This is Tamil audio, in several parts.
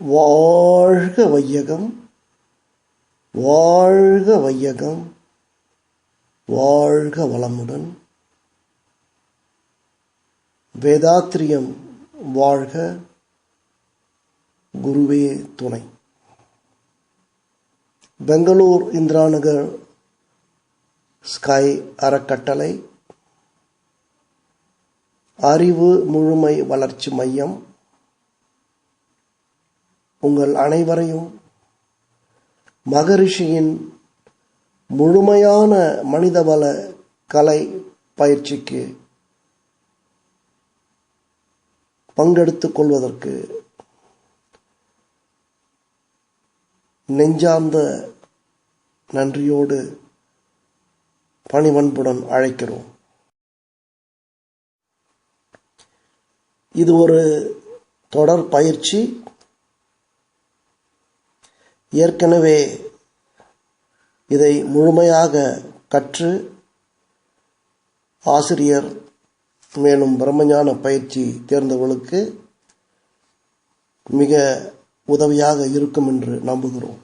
வாழ்க வையகம் வாழ்க வையகம் வாழ்க வளமுடன். வேதாத்திரியம் வாழ்க குருவே துணை. பெங்களூர் இந்திராநகர் ஸ்கை அறக்கட்டளை. அறிவு முழுமை வளர்ச்சி மையம். உங்கள் அனைவரையும் மகரிஷியின் முழுமையான மனிதவள கலை பயிற்சிக்கு பங்கெடுத்துக் கொள்வதற்கு நெஞ்சார்ந்த நன்றியோடு பணிவன்புடன் அழைக்கிறோம். இது ஒரு தொடர் பயிற்சி. ஏற்கனவே இதை முழுமையாக கற்று ஆசிரியர் மேலும் பிரம்மஞான பயிற்சி தேர்ந்தவர்களுக்கு மிக உதவியாக இருக்கும் என்று நம்புகிறோம்.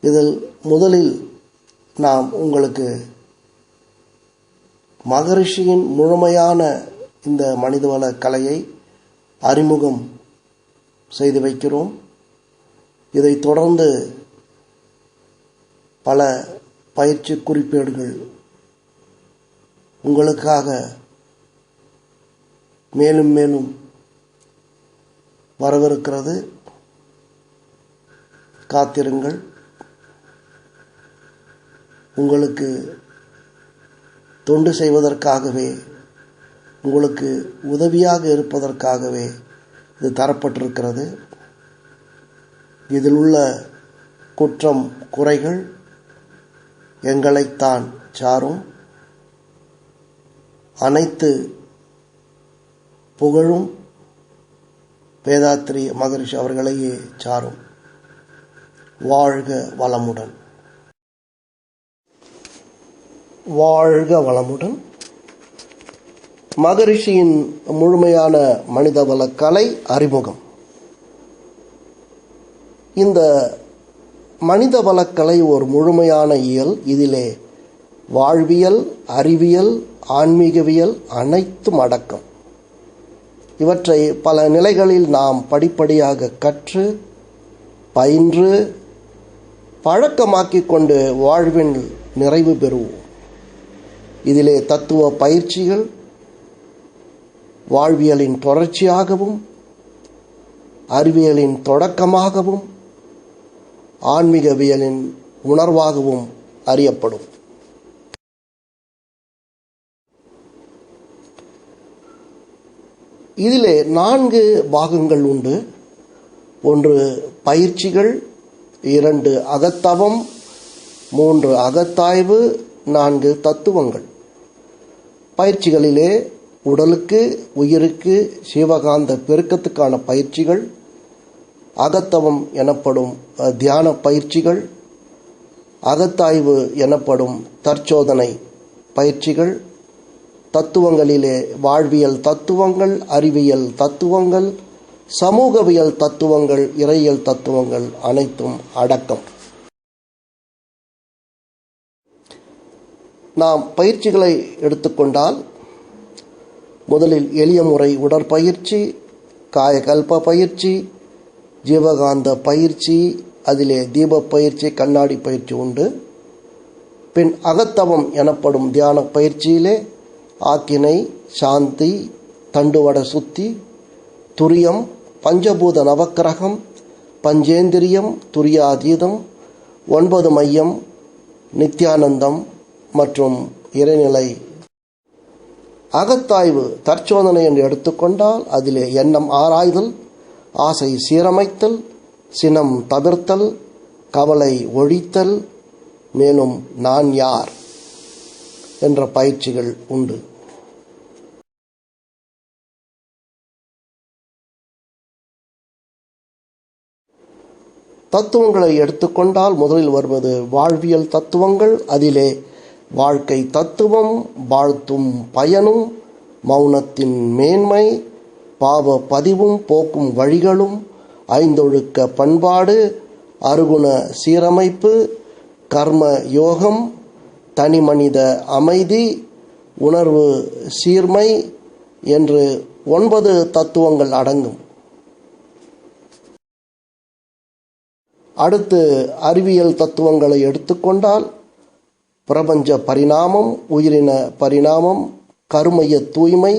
இதில் முதலில் நாம் உங்களுக்கு மகரிஷியின் முழுமையான இந்த மனிதவள கலையை அறிமுகம் செய்து வைக்கிறோம். இதை தொடர்ந்து பல பயிற்சி குறிப்பேடுகள் உங்களுக்காக மேலும் மேலும் வரவிருக்கிறது. காத்திருங்கள். உங்களுக்கு தொண்டு செய்வதற்காகவே உங்களுக்கு உதவியாக இருப்பதற்காகவே இது தரப்பட்டிருக்கிறது. இதில் உள்ள குற்றம் குறைகள் எங்களைத்தான் சாரும். அனைத்து புகழும் வேதாத்ரி மகரிஷி அவர்களையே சாரும். வாழ்க வளமுடன். வாழ்க வளமுடன். மகரிஷியின் முழுமையான மனிதவள கலை அறிமுகம். இந்த மனிதவளக்கலை ஒரு முழுமையான இயல். இதிலே வாழ்வியல் அறிவியல் ஆன்மீகவியல் அனைத்தும் அடக்கம். இவற்றை பல நிலைகளில் நாம் படிப்படியாக கற்று பயின்று பழக்கமாக்கிக் கொண்டு வாழ்வின் நிறைவு பெறுவோம். இதிலே தத்துவ பயிற்சிகள் வாழ்வியலின் தொடர்ச்சியாகவும் அறிவியலின் தொடக்கமாகவும் ஆன்மீகவியலின் உணர்வாகவும் அறியப்படும். இதிலே நான்கு பாகங்கள் உண்டு. ஒன்று பயிற்சிகள் இரண்டு அகத்தவம் மூன்று அகத்தாய்வு நான்கு தத்துவங்கள். பயிற்சிகளிலே உடலுக்கு உயிருக்கு சிவகாந்த பெருக்கத்துக்கான பயிற்சிகள் அகத்தவம் எனப்படும் தியான பயிற்சிகள் அகத்தாய்வு எனப்படும் தற்சோதனை பயிற்சிகள் தத்துவங்களிலே வாழ்வியல் தத்துவங்கள் அறிவியல் தத்துவங்கள் சமூகவியல் தத்துவங்கள் இறையியல் தத்துவங்கள் அனைத்தும் அடக்கம். நாம் பயிற்சிகளை எடுத்துக்கொண்டால் முதலில் எளிய முறை உடற்பயிற்சி காயகல்ப பயிற்சி ஜீவகாந்த பயிற்சி அதிலே தீப பயிற்சி கண்ணாடி பயிற்சி உண்டு. பின் அகத்தவம் எனப்படும் தியான பயிற்சியிலே ஆக்கினை சாந்தி தண்டுவட சுத்தி துரியம் பஞ்சபூத நவக்கிரகம் பஞ்சேந்திரியம் துரியாதீதம் ஒன்பது மையம் நித்யானந்தம் மற்றும் இறைநிலை அகத்தாய்வு தற்சோதனை என்று எடுத்துக்கொண்டால் அதிலே எண்ணம் ஆராய்தல் ஆசை சீரமைத்தல் சினம் தவிர்த்தல் கவலை ஒழித்தல் மேலும் நான் யார் என்ற பயிற்சிகள் உண்டு. தத்துவங்களை எடுத்துக்கொண்டால் முதலில் வருவது வாழ்வியல் தத்துவங்கள். அதிலே வாழ்க்கை தத்துவம் வாழ்த்தும் பயனும் மௌனத்தின் மேன்மை பாவ பதிவும் போக்கும் வழிகளும் ஐந்தொழுக்க பண்பாடு அருகுண சீரமைப்பு கர்ம யோகம் தனிமனித அமைதி உணர்வு சீர்மை என்று ஒன்பது தத்துவங்கள் அடங்கும். அடுத்து அறிவியல் தத்துவங்களை எடுத்துக்கொண்டால் பிரபஞ்ச பரிணாமம் உயிரின பரிணாமம் கருமைய தூய்மை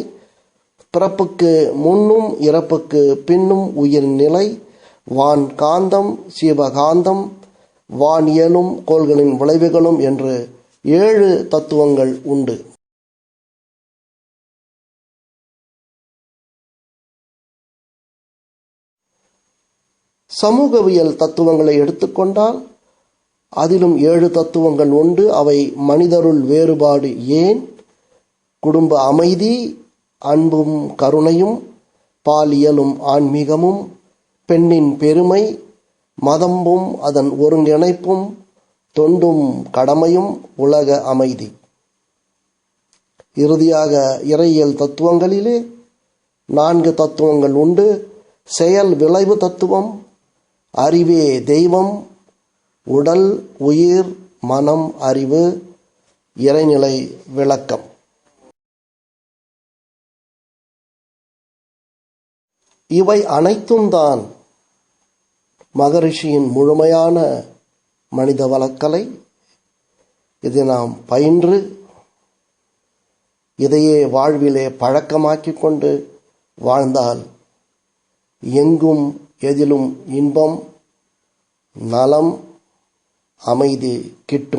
பிறப்புக்கு முன்னும் இறப்புக்கு பின்னும் உயிர் நிலை வான் காந்தம் சிவகாந்தம் வானியலும் கோள்களின் விளைவுகளும் என்று ஏழு தத்துவங்கள் உண்டு. சமூகவியல் தத்துவங்களை எடுத்துக்கொண்டால் அதிலும் ஏழு தத்துவங்கள் உண்டு. அவை மனிதருள் வேறுபாடு ஏன்? குடும்ப அமைதி அன்பும் கருணையும் பாலியலும் ஆன்மீகமும் பெண்ணின் பெருமை மதம்பும் அதன் ஒருங்கிணைப்பும் தொண்டும் கடமையும் உலக அமைதி. இறுதியாக இறையியல் தத்துவங்களிலே நான்கு தத்துவங்கள் உண்டு. செயல் விளைவு தத்துவம் அறிவே தெய்வம் உடல் உயிர் மனம் அறிவு இறைநிலை விளக்கம். இவை அனைத்தும் தான் மகரிஷியின் முழுமையான மனித வளக்கலை. இதை நாம் பயின்று இதையே வாழ்விலே பழக்கமாக்கி கொண்டு வாழ்ந்தால் எங்கும் எதிலும் இன்பம் நலம் அமைதி கிட்டும்.